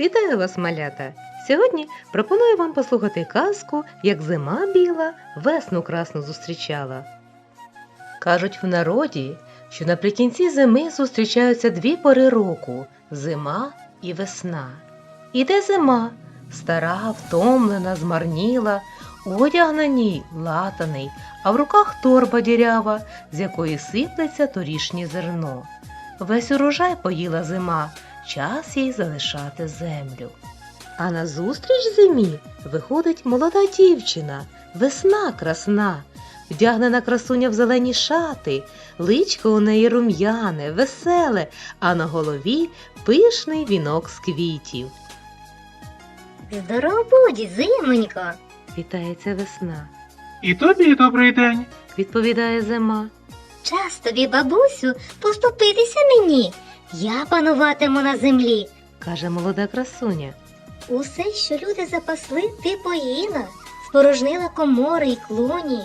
Вітаю вас, малята! Сьогодні пропоную вам послухати казку, як зима біла весну красну зустрічала. Кажуть в народі, що наприкінці зими зустрічаються дві пори року зима і весна. Іде зима, стара, втомлена, змарніла, одяг на ній латаний, а в руках торба дірява, з якої сиплеться торішнє зерно. Весь урожай поїла зима, час їй залишати землю. А назустріч зимі виходить молода дівчина, весна красна, вдягнена красуня в зелені шати, личко у неї рум'яне, веселе, а на голові пишний вінок з квітів. Здоров будь, зимонько. Вітається весна, І тобі добрий день. відповідає зима. Час тобі, бабусю, поступитися мені. Я пануватиму на землі. каже молода красуня. Усе, що люди запасли, ти поїла, спорожнила комори й клуні.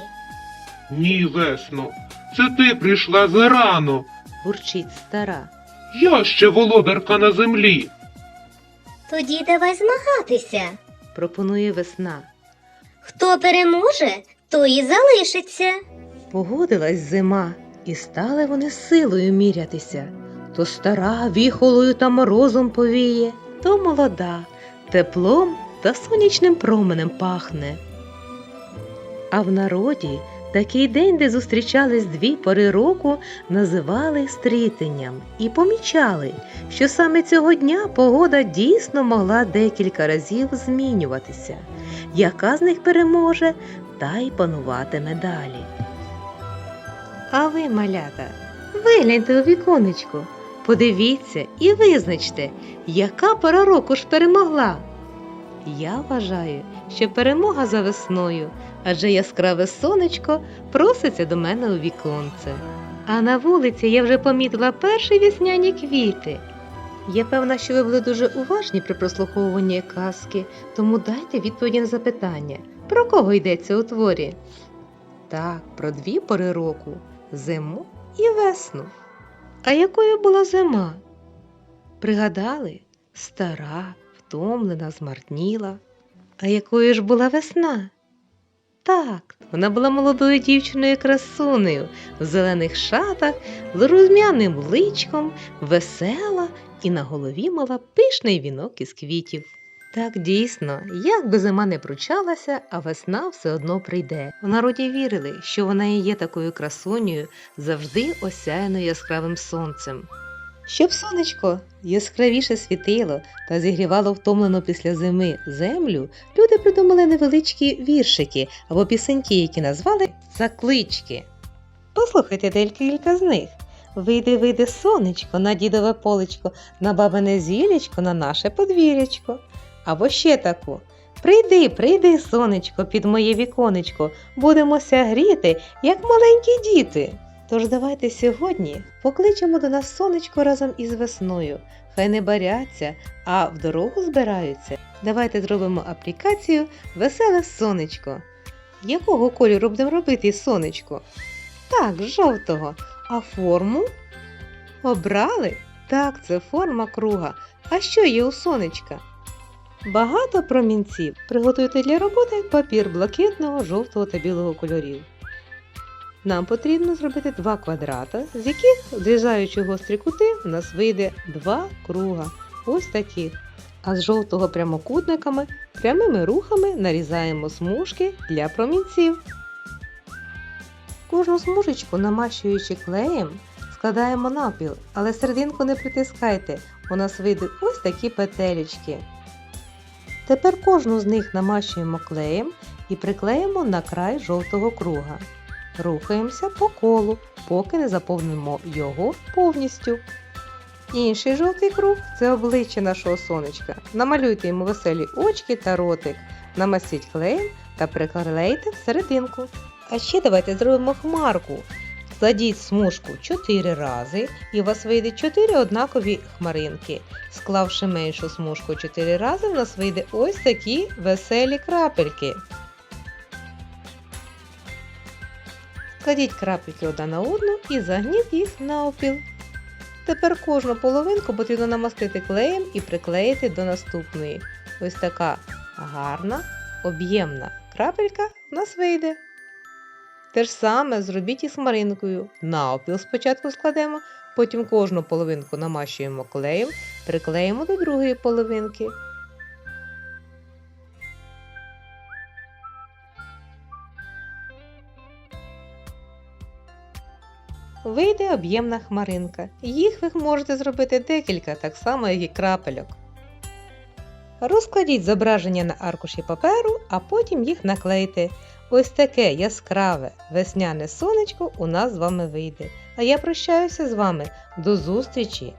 Ні, весно, це ти прийшла зарано. Бурчить стара. Я ще володарка на землі. Тоді давай змагатися. Пропонує весна. Хто переможе, той і залишиться. Погодилась зима, і стали вони силою мірятися. То стара віхолою та морозом повіє, то молода, теплом та сонячним променем пахне. А в народі такий день, де зустрічались дві пори року, називали стрітенням і помічали, що саме цього дня погода дійсно могла декілька разів змінюватися. Яка з них переможе, та й пануватиме далі. А ви, малята, вигляньте у віконечко, подивіться і визначте, яка пора року ж перемогла. Я вважаю, що перемога за весною, адже яскраве сонечко проситься до мене у віконце. А на вулиці я вже помітила перші весняні квіти. Я певна, що ви були дуже уважні при прослуховуванні казки, тому дайте відповіді на запитання, про кого йдеться у творі. Так, про дві пори року зиму і весну. А якою була зима? Пригадали? Стара, втомлена, змартніла. А якою ж була весна? Так, вона була молодою дівчиною красунею, в зелених шатах, з рум'яним личком, весела і на голові мала пишний вінок із квітів. Так дійсно, як би зима не пручалася, а весна все одно прийде. В народі вірили, що вона і є такою красунею, завжди осяяною яскравим сонцем. Щоб сонечко яскравіше світило та зігрівало втомлену після зими землю, люди придумали невеличкі віршики або пісеньки, які назвали заклички. Послухайте декілька з них. Вийди, вийди, сонечко, на дідове полечко, на бабине зілечко, на наше подвір'ячко. Або ще таку. Прийди, прийди, сонечко, під моє віконечко, будемося гріти, як маленькі діти. Тож давайте сьогодні покличемо до нас сонечко разом із весною. Хай не баряться, а в дорогу збираються. Давайте зробимо аплікацію Веселе сонечко. Якого кольору будемо робити сонечко? Так, жовтого. А форму? Обрали? Так, це форма круга. А що є у сонечка? Багато промінців. Приготуйте для роботи папір блакитного, жовтого та білого кольорів. Нам потрібно зробити два квадрата, з яких, зрізаючи гострі кути, у нас вийде два круга. Ось такі. А з жовтого прямокутниками прямими рухами нарізаємо смужки для промінців. Кожну смужечку, намащуючи клеєм, складаємо напіл, але серединку не притискайте, у нас вийдуть ось такі петелечки. Тепер кожну з них намащуємо клеєм і приклеїмо на край жовтого круга. Рухаємося по колу, поки не заповнимо його повністю. Інший жовтий круг це обличчя нашого сонечка. Намалюйте йому веселі очки та ротик, намастіть клеєм та приклейте всерединку. А ще давайте зробимо хмарку. Складіть смужку 4 рази і у вас вийде 4 однакові хмаринки. Склавши меншу смужку 4 рази, у нас вийде ось такі веселі крапельки. Складіть крапельки одна на одну і загніть їх навпіл. Тепер кожну половинку потрібно намастити клеєм і приклеїти до наступної. Ось така гарна, об'ємна крапелька в нас вийде. Те ж саме зробіть і з маринкою. Навпіл спочатку складемо, потім кожну половинку намащуємо клеєм, приклеїмо до другої половинки. Вийде об'ємна хмаринка. Їх ви можете зробити декілька, так само, як і крапельок. Розкладіть зображення на аркуші паперу, а потім їх наклейте. Ось таке яскраве весняне сонечко у нас з вами вийде. А я прощаюся з вами. До зустрічі!